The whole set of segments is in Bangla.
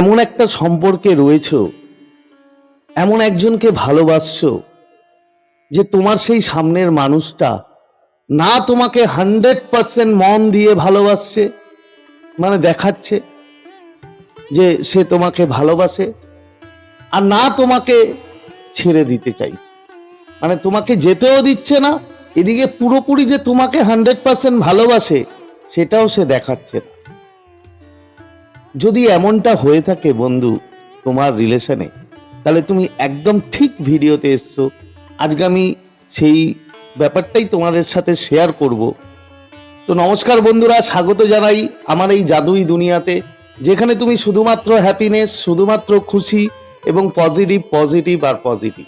এমন একটা সম্পর্কে রয়েছো, এমন একজনকে ভালোবাসছো, যে তোমার সেই সামনের মানুষটা না তোমাকে হান্ড্রেড পার্সেন্ট মন দিয়ে ভালোবাসছে মানে দেখাচ্ছে যে সে তোমাকে ভালোবাসে আর না তোমাকে ছেড়ে দিতে চাইছে। মানে তোমাকে যেতেও দিচ্ছে না, এদিকে পুরোপুরি যে তোমাকে হান্ড্রেড পার্সেন্ট ভালোবাসে, সেটাও সে দেখাচ্ছে না। যদি এমনটা হয়ে থাকে বন্ধু, তোমার রিলেশনে তাহলে তুমি একদম ঠিক ভিডিওতে এসছো। আজকে আমি সেই ব্যাপারটাই তোমাদের সাথে শেয়ার করব। তো নমস্কার বন্ধুরা, স্বাগত জানাই আমার এই জাদুই দুনিয়াতে, যেখানে তুমি শুধুমাত্র হ্যাপিনেস শুধুমাত্র খুশি এবং পজিটিভ পজিটিভ আর পজিটিভ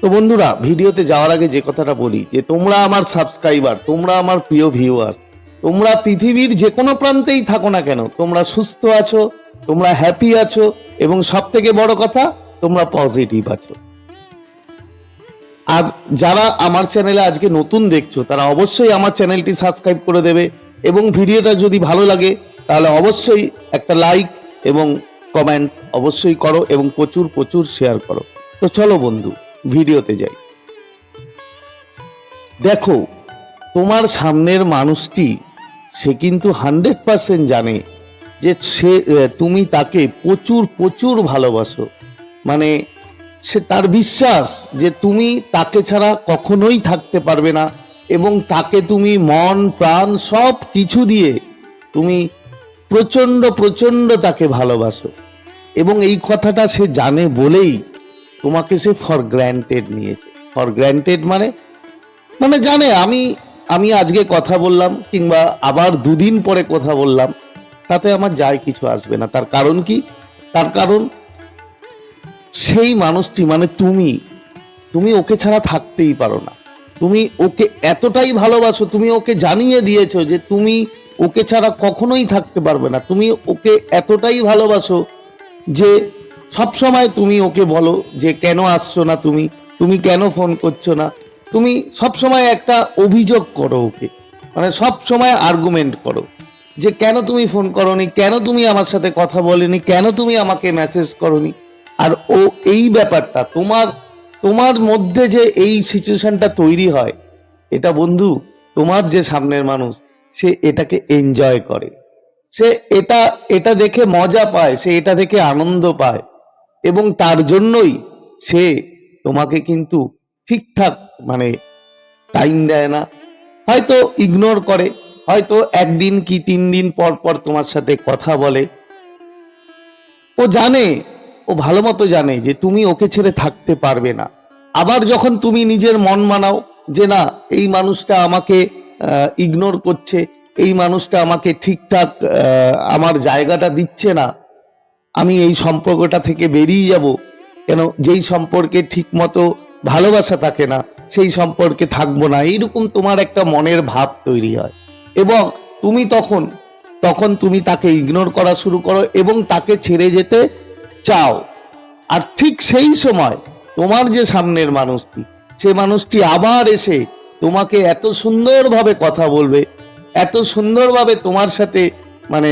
তো বন্ধুরা, ভিডিওতে যাওয়ার আগে যে কথাটা বলি, যে তোমরা আমার সাবস্ক্রাইবার তোমরা আমার প্রিয় ভিউয়ার্স তোমরা পৃথিবীর যে কোনো প্রান্তেই থাকো না কেন, তোমরা সুস্থ আছো, তোমরা হ্যাপি আছো, এবং সব থেকে বড় কথা, তোমরা পজিটিভ আছো। আর যারা আমার চ্যানেলে আজকে নতুন দেখছ, তারা অবশ্যই আমার চ্যানেলটি সাবস্ক্রাইব করে দেবে, এবং ভিডিওটা যদি ভালো লাগে, তাহলে অবশ্যই একটা লাইক এবং কমেন্টস অবশ্যই করো, এবং প্রচুর প্রচুর শেয়ার করো। তো চলো বন্ধু, ভিডিওতে যাই। দেখো, তোমার সামনের মানুষটি সে কিন্তু হান্ড্রেড পার্সেন্ট জানে যে সে তুমি তাকে প্রচুর প্রচুর ভালোবাসো। মানে সে তার বিশ্বাস যে তুমি তাকে ছাড়া কখনোই থাকতে পারবে না এবং তাকে তুমি মন, প্রাণ সব কিছু দিয়ে তুমি প্রচণ্ড প্রচণ্ড তাকে ভালোবাসো। এবং এই কথাটা সে জানে বলেই তোমাকে সে ফর গ্র্যান্টেড নিয়েছে। ফর গ্র্যান্টেড মানে মানে জানে আমি আমি আজকে কথা বললাম কিংবা আবার দুদিন পরে কথা বললাম, তাতে আমার যায় কিছু আসবে না। তার কারণ কি? তার কারণ সেই মানুষটি মানে তুমি তুমি ওকে ছাড়া থাকতেই পারো না। তুমি ওকে এতটাই ভালোবাসো, তুমি ওকে জানিয়ে দিয়েছ যে তুমি ওকে ছাড়া কখনোই থাকতে পারবে না। তুমি ওকে এতটাই ভালোবাসো যে সব সময় তুমি ওকে বলো যে কেন আসছো না তুমি তুমি কেন ফোন করছ না। তুমি সব সময় একটা অভিযোগ করো ওকে। মানে সব সময় আর্গুমেন্ট করো। যে কেন তুমি ফোন করনি, কেন তুমি আমার সাথে কথা বলেনি, কেন তুমি আমাকে মেসেজ করনি। আর ও এই ব্যাপারটা, তোমার তোমার মধ্যে যে এই সিচুয়েশনটা তৈরি হয়, এটা বন্ধু, তোমার যে সামনের মানুষ, সে এটাকে এনজয় করে। সে এটা এটা দেখে মজা পায়, সে এটা দেখে আনন্দ পায়। এবং তার জন্যই সে তোমাকে কিন্তু ঠিকঠাক মানে টাইম দেয় না। হয়তো ইগনোর করে, হয়তো একদিন কি তিন দিন পর পর তোমার সাথে কথা বলে। ও জানে, ও ভালো মতো জানে যে তুমি ওকে ছেড়ে থাকতে পারবে না। আবার যখন তুমি নিজের মন মানাও যে না, এই মানুষটা আমাকে ইগনোর করছে, এই মানুষটা আমাকে ঠিকঠাক আমার জায়গাটা দিচ্ছে না, আমি এই সম্পর্কটা থেকে বেরিয়ে যাব। কেন? যেই সম্পর্কে ঠিক মতো ভালোবাসা থাকে না সেই সম্পর্কে থাকব না। এইরকম তোমার একটা মনের ভাব তৈরি হয়। এবং তুমি তখন তখন তুমি তাকে ইগনোর করা শুরু করো এবং তাকে ছেড়ে যেতে চাও। আর ঠিক সেই সময় তোমার যে সামনের মানুষটি, সে মানুষটি আবার এসে তোমাকে এত সুন্দরভাবে কথা বলবে, এত সুন্দরভাবে তোমার সাথে মানে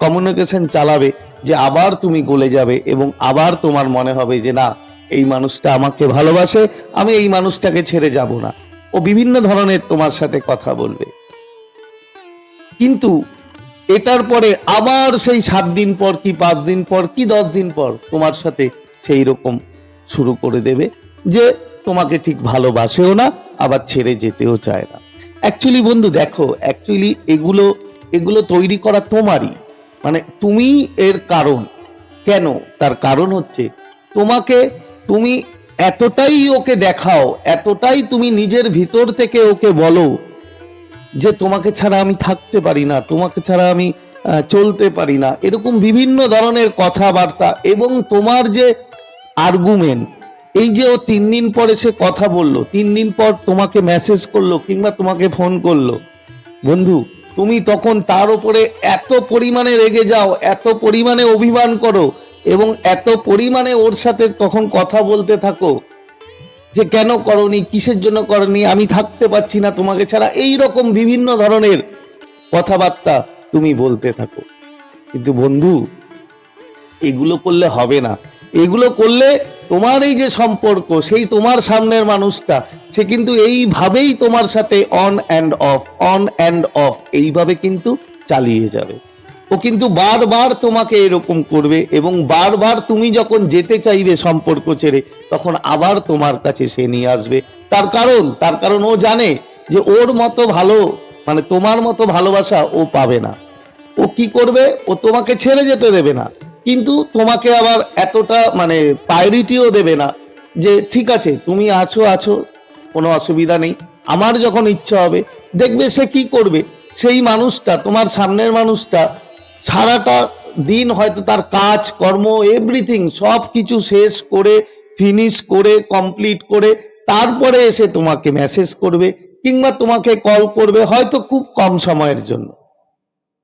কমিউনিকেশন চালাবে যে আবার তুমি গলে যাবে এবং আবার তোমার মনে হবে যে না এই মানুষটা আমাকে ভালোবাসে, আমি এই মানুষটাকে ছেড়ে যাব না। ও বিভিন্ন ধরনের তোমার সাথে কথা বলবে। কিন্তু এটার পরে আবার সেই সাত দিন পর কি পাঁচ দিন পর কি দশ দিন পর তোমার সাথে সেই রকম শুরু করে দেবে যে তোমাকে ঠিক ভালোবাসেও না, আবার ছেড়ে যেতেও চায় না। অ্যাকচুয়ালি বন্ধু, দেখো অ্যাকচুয়ালি এগুলো এগুলো তৈরি করা তোমারই। মানে তুমি এর কারণ। কেন? তার কারণ হচ্ছে তোমাকে তুমি এতটাই ওকে দেখাও, এতটাই তুমি নিজের ভিতর থেকে ওকে বলো যে তোমাকে ছাড়া আমি থাকতে পারি না, তোমাকে ছাড়া আমি চলতে পারি না। এরকম বিভিন্ন ধরনের কথাবার্তা এবং তোমার যে আর্গুমেন্ট এই যে ও তিন দিন পরে সে কথা বলল, তিন দিন পর তোমাকে মেসেজ করল কিংবা তোমাকে ফোন করল, বন্ধু, তুমি তখন তার উপরে এত পরিমাণে রেগে যাও, এত পরিমাণে অভিমান করো এবং এত পরিমাণে ওর সাথে তখন কথা বলতে থাকো যে কেন করনি, কিসের জন্য করনি, আমি থাকতে পারছি না তোমাকে ছাড়া, এই রকম বিভিন্ন ধরনের কথাবার্তা তুমি বলতে থাকো। কিন্তু বন্ধু, এগুলো করলে হবে না। এগুলো করলে তোমার এই যে সম্পর্ক, সেই তোমার সামনের মানুষটা, সে কিন্তু এইভাবেই তোমার সাথে on and off on and off এইভাবে কিন্তু চালিয়ে যাবে। ও কিন্তু বারবার তোমাকে এরকম করবে এবং বারবার তুমি যখন যেতে চাইবে সম্পর্ক ছেড়ে, তখন আবার তোমার কাছে সে নিয়ে আসবে। তার কারণ তার কারণ ও জানে যে ওর মতো ভালো মানে তোমার মতো ভালোবাসা ও পাবে না। ও কি করবে? ও তোমাকে ছেড়ে যেতে দেবে না। কিন্তু তোমাকে আবার এতটা মানে প্রায়োরিটিও দেবে না যে, ঠিক আছে, তুমি আছো আছো, কোনো অসুবিধা নেই। আমার যখন ইচ্ছা হবে, দেখবে সে কি করবে? সেই মানুষটা, তোমার সামনের মানুষটা সারাটা দিন হয়তো তার কাজ, কর্ম এভরিথিং সব কিছু শেষ করে ফিনিশ করে কমপ্লিট করে, তারপরে এসে তোমাকে মেসেজ করবে কিংবা তোমাকে কল করবে হয়তো খুব কম সময়ের জন্য।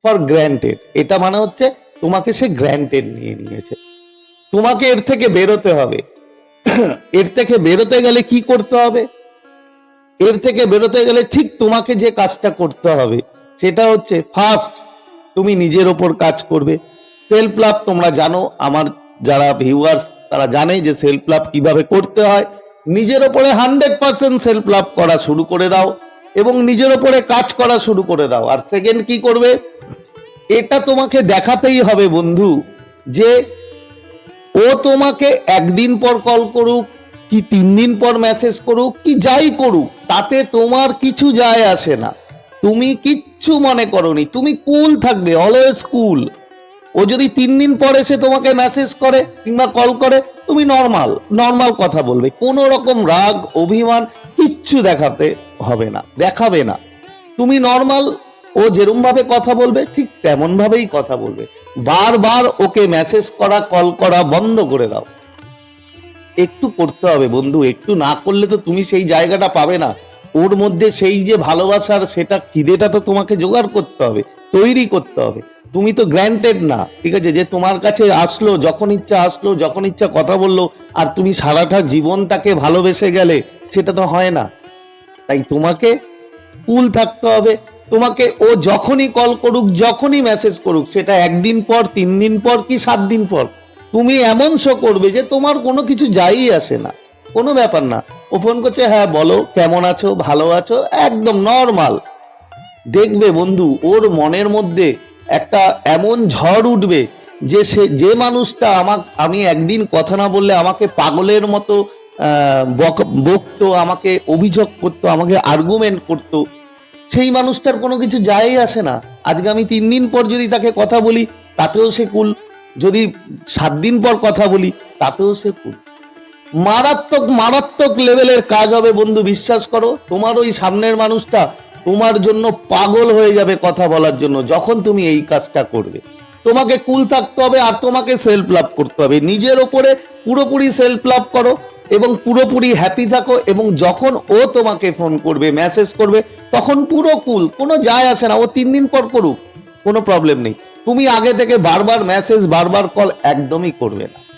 ফর গ্র্যান্টেড এটা মানে হচ্ছে তোমাকে সে গ্র্যান্টেড নিয়ে নিয়েছে। তোমাকে এর থেকে বেরোতে হবে। এর থেকে বেরোতে গেলে কি করতে হবে? এর থেকে বেরোতে গেলে ঠিক তোমাকে যে কাজটা করতে হবে, সেটা হচ্ছে ফার্স্ট তুমি নিজের ওপর কাজ করবে। সেলফ লাভ তোমরা জানো, আমার যারা ভিউয়ার্স তারা জানে যে সেলফ লাভ কীভাবে করতে হয়। নিজের ওপরে হান্ড্রেড পার্সেন্ট সেলফ লাভ করা শুরু করে দাও এবং নিজের ওপরে কাজ করা শুরু করে দাও। আর সেকেন্ড কি করবে? এটা তোমাকে দেখাতেই হবে বন্ধু, যে ও তোমাকে একদিন পর কল করুক, কি তিন দিন পর মেসেজ করুক, কি যাই করুক, তাতে তোমার কিছু যায় আসে না। তুমি কিচ্ছু মনে করনি, তুমি কুল থাকবে অলওয়েজ কুল ও যদি তিন দিন পর এসে তোমাকে মেসেজ করে কিংবা কল করে, তুমি নর্মাল নর্মাল কথা বলবে। কোনো রকম রাগ, অভিমান কিচ্ছু দেখাতে হবে না, দেখাবে না। তুমি নর্মাল ও যেরম ভাবে কথা বলবে, ঠিক তেমন ভাবেই কথা বলবে। বারবার ওকে মেসেজ করা কল করা বন্ধ করে দাও। একটু করতে হবে বন্ধু, একটু না করলে তো তুমি সেই জায়গাটা পাবে না। ওর মধ্যে সেই যে ভালোবাসার সেটা খিদেটা তো তোমাকে জোগাড় করতে হবে, তৈরি করতে হবে। তুমি তো গ্র্যান্টেড না, ঠিক আছে? যে তোমার কাছে আসলো, যখন ইচ্ছা আসলো, যখন ইচ্ছা কথা বলল, আর তুমি সারাটা জীবন তাকে ভালোবেসে গেলে, সেটা তো হয় না। তাই তোমাকে কুল থাকতে হবে। তোমাকে ও যখনই কল করুক, যখনই মেসেজ করুক, সেটা একদিন পর, তিন দিন পর কি সাত দিন পর? তুমি এমন শো করবে যে তোমার কোনো কিছু যাই আসে না। কোনো ব্যাপার না। ও ফোন করছে হ্যাঁ বলো, কেমন আছো? ভালো আছো? একদম নর্মাল দেখবে বন্ধু, ওর মনের মধ্যে একটা এমন ঝড় উঠবে যে সে, যে মানুষটা আমাক, আমি একদিন কথা না বললে আমাকে পাগলের মতো বকতো, আমাকে অভিযোগ করতো, আমাকে আর্গুমেন্ট করতো। সেই মানুষটার কোনো কিছু যায়ই আসে না। আজকে আমি তিন দিন পর যদি তাকে কথা বলি, তাতেও সে কুল। যদি সাত দিন পর কথা বলি, তাতেও সে কুল। মারাত্মক মারাত্মক লেভেলের কাজ হবে, বন্ধু, বিশ্বাস করো। তোমার ওই সামনের মানুষটা তোমার জন্য পাগল হয়ে যাবে কথা বলার জন্য যখন তুমি এই কাজটা করবে। তোমাকে কুল থাকতে হবে আর তোমাকে সেলফ লাভ করতে হবে। নিজের ওপরে পুরোপুরি সেলফ লাভ করো এবং পুরোপুরি হ্যাপি থাকো এবং যখন ও তোমাকে ফোন করবে মেসেজ করবে, তখন পুরো কুল কোনো যায় আসে না। ও তিন দিন পর করুক, কোনো প্রবলেম নেই। তুমি আগে থেকে বারবার মেসেজ বারবার কল একদমই করবে না।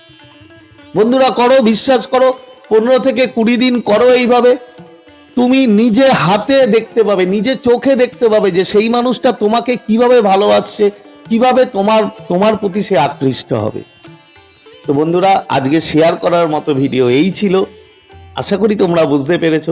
বন্ধুরা করো, বিশ্বাস করো, পনেরো থেকে কুড়ি দিন করো এইভাবে। তুমি নিজে হাতে দেখতে পাবে, নিজে চোখে দেখতে পাবে যে সেই মানুষটা তোমাকে কীভাবে ভালোবাসছে, কীভাবে তোমার তোমার প্রতি সে আকৃষ্ট হবে। তো বন্ধুরা, আজকে শেয়ার করার মতো ভিডিও এই ছিল। আশা করি তোমরা বুঝতে পেরেছ।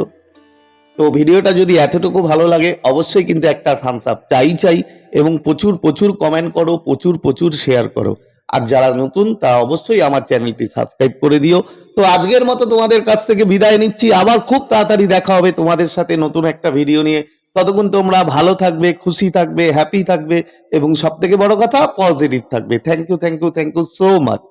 তো ভিডিওটা যদি এতটুকু ভালো লাগে, অবশ্যই কিন্তু একটা থামস আপ চাই চাই, এবং প্রচুর প্রচুর কমেন্ট করো, প্রচুর প্রচুর শেয়ার করো। আর যারা নতুন, তা অবশ্যই আমার চ্যানেলটি সাবস্ক্রাইব করে দিও। তো আজকের মতো তোমাদের কাছ থেকে বিদায় নিচ্ছি। আবার খুব তাড়াতাড়ি দেখা হবে তোমাদের সাথে নতুন একটা ভিডিও নিয়ে। ততক্ষণ তোমরা ভালো থাকবে, খুশি থাকবে হ্যাপি থাকবে এবং সব থেকে বড় কথা পজিটিভ থাকবে। Thank you thank you thank you so much